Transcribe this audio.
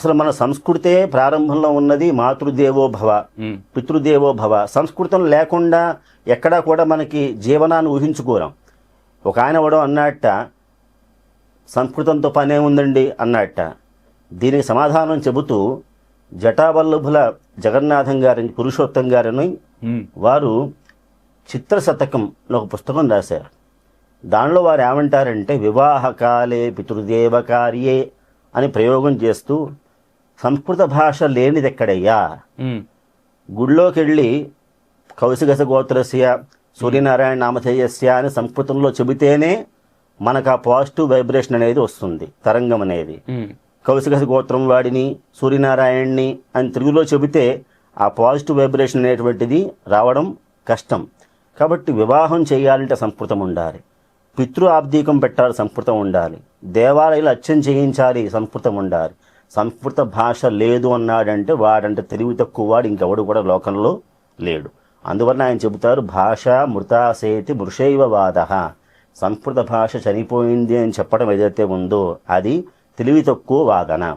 అసలు మన సంస్కృతే ప్రారంభంలో ఉన్నది మాతృదేవో భవ ఉమ్, పితృదేవో భవ. సంస్కృతం లేకుండా ఎక్కడా కూడా మనకి జీవనాన్ని ఊహించుకోరాం ఒక ఆయన ఎవడో అన్నట్ట సంస్కృతంతో పనే ఉందండి అన్నట్ట దీనికి సమాధానం చెబుతూ జటావల్లభుల జగన్నాథం గారిని పురుషోత్తం గారిని వారు చిత్ర శతకంలో ఒక పుస్తకం రాశారు. దానిలో వారు ఏమంటారంటే వివాహకాలే పితృదేవ కార్యే అని ప్రయోగం చేస్తూ సంస్కృత భాష లేనిదెక్కడయ్యా? ఉమ్, గుళ్ళోకి వెళ్ళి కౌశికస గోత్రస్య సూర్యనారాయణ నామధేయస్య అని సంస్కృతంలో చెబితేనే మనకు ఆ పాజిటివ్ వైబ్రేషన్ అనేది వస్తుంది తరంగం అనేది. ఉమ్, కౌశికస గోత్రం వాడిని సూర్యనారాయణ్ణి అని తెలుగులో చెబితే ఆ పాజిటివ్ వైబ్రేషన్ అనేటువంటిది రావడం కష్టం. కాబట్టి వివాహం చేయాలంటే సంస్కృతం ఉండాలి. పితృ ఆబ్దీకం పెట్టాలి సంస్కృతం ఉండాలి. దేవాలయాలు అచ్చం చేయించాలి సంస్కృతం ఉండాలి. సంస్కృత భాష లేదు అన్నాడంటే వాడంటే తెలివి తక్కువ వాడు ఇంకెవడు కూడా లోకంలో లేడు. అందువలన ఆయన చెబుతారు భాష మృతాసేతి మృషైవ వాద. సంస్కృత భాష చనిపోయింది అని చెప్పడం ఏదైతే ఉందో అది తెలివి తక్కువ వాదన.